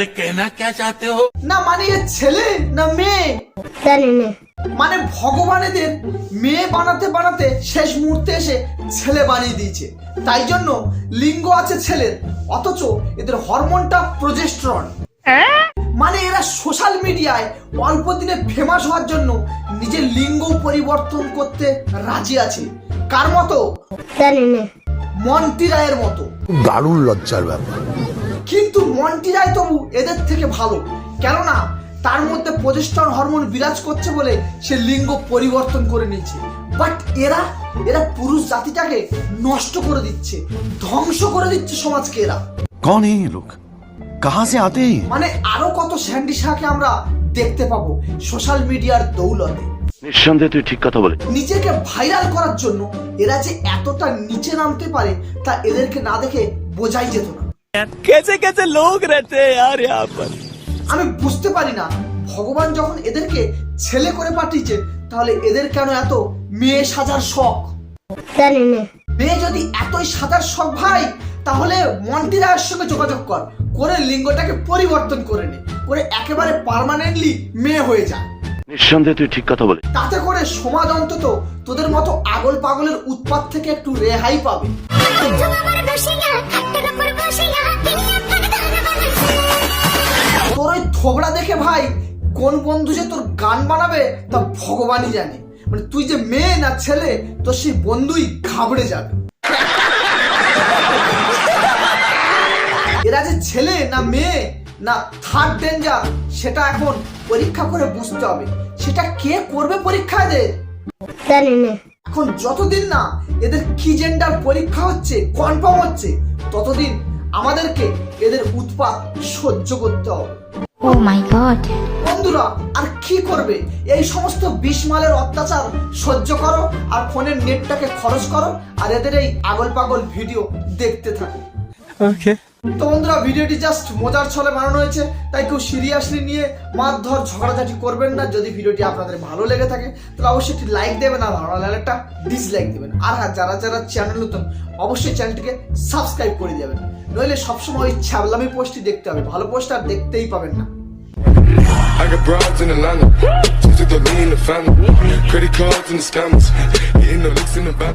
আরে কেনা কে চাতে হো না মানে এ ছেলে না মেয়ে জানি না মানে ভগবানেদের মেয়ে বানাতে বানাতে শেষ মুহূর্তে এসে ছেলে বানিয়ে দিয়েছে তাই জন্য লিঙ্গ আছে ছেলের অথচ এদের হরমোনটা প্রজেস্টেরন মানে এরা সোশ্যাল মিডিয়ায় অল্প দিনে ফেমাস হওয়ার জন্য নিজের লিঙ্গ পরিবর্তন করতে রাজি আছে। কার মতো? মন্টি রায়ের মতো। দারুণ লজ্জার ব্যাপার। কিন্তু মনটি যায় তবু এদের থেকে ভালো। কেননা তার মধ্যে প্রজেস্টন হরমোন বিরাজ করছে বলে সে লিঙ্গ পরিবর্তন করে নিচ্ছে। বাট এরা এরা পুরুষ জাতিটাকে নষ্ট করে দিচ্ছে ধ্বংস করে দিচ্ছে সমাজকে এরা। এই লোক? কাহা সে আতে মানে আরও কত স্যান্ডি শাহকে আমরা দেখতে পাবো সোশ্যাল মিডিয়ার দৌলতে। নিঃসন্দেহে তুই ঠিক কথা বলে নিজেকে ভাইরাল করার জন্য এরা যে এতটা নিচে নামতে পারে তা এদেরকে না দেখে বোঝাই যেত না। কেসে কেসে লোক রেতে আর আমি বুঝতে পারি না। ভগবান যখন এদেরকে ছেলে করে পাঠিয়েছে তাহলে এদের কেন এত মেয়ে সাজার শখ? মেয়ে যদি এতই সাজার শখ ভাই তাহলে মন্টিরায়ের সঙ্গে যোগাযোগ কর করে লিঙ্গটাকে পরিবর্তন করে নে করে একেবারে পার্মানেন্টলি মেয়ে হয়ে যা। নিঃসন্দেহে তুই ঠিক কথা বলে তাতে করে সমাজ অন্তত তোদের মতো আগল পাগলের উৎপাত থেকে একটু রেহাই পাবে। আচ্ছা, তোর দেখে ভাই কোন বন্ধু যে তোর গান বানাবে তা ভগবানই জানে। মানে তুই যে মেয়ে না ছেলে তোর সেই বন্ধুই ঘাবড়ে যাবে। এরা যে ছেলে না মেয়ে না থার্ড ডেঞ্জার সেটা এখন পরীক্ষা করে বুঝতে হবে। সেটা কে করবে পরীক্ষা এদের? এখন যতদিন না এদের কি জেন্ডার পরীক্ষা হচ্ছে কনফার্ম হচ্ছে ততদিন আমাদেরকে এদের উৎপাত সহ্য করতে হবে। ও মাই গড বন্ধুরা আর কি করবে? এই সমস্ত বিশমালের অত্যাচার সহ্য করো আর ফোনের নেটটাকে খরচ করো আর এদের এই আগল পাগল ভিডিও দেখতে থাকো। ओके তো বন্ধুরা, ভিডিওটি জাস্ট মজার ছলে বানানো হয়েছে, তাই কেউ সিরিয়াসলি নিয়ে মারধর ঝগড়াঝাটি করবেন না যদি ভিডিওটি আপনাদের ভালো লেগে থাকে, তাহলে অবশ্যই একটি লাইক দেবেন, আর ভালো লাগলে একটা ডিসলাইক দেবেন আর হ্যাঁ যারা যারা চ্যানেল নতুন, অবশ্যই চ্যানেলটিকে সাবস্ক্রাইব করে দেবেন নইলে সবসময় ওই ছ্যাবলামি পোস্টই দেখতে হবে, ভালো পোস্ট আর দেখতেই পাবেন না I got broads in Atlanta. Just took the lean the family. Credit cards and the scammers. Getting the licks in the back.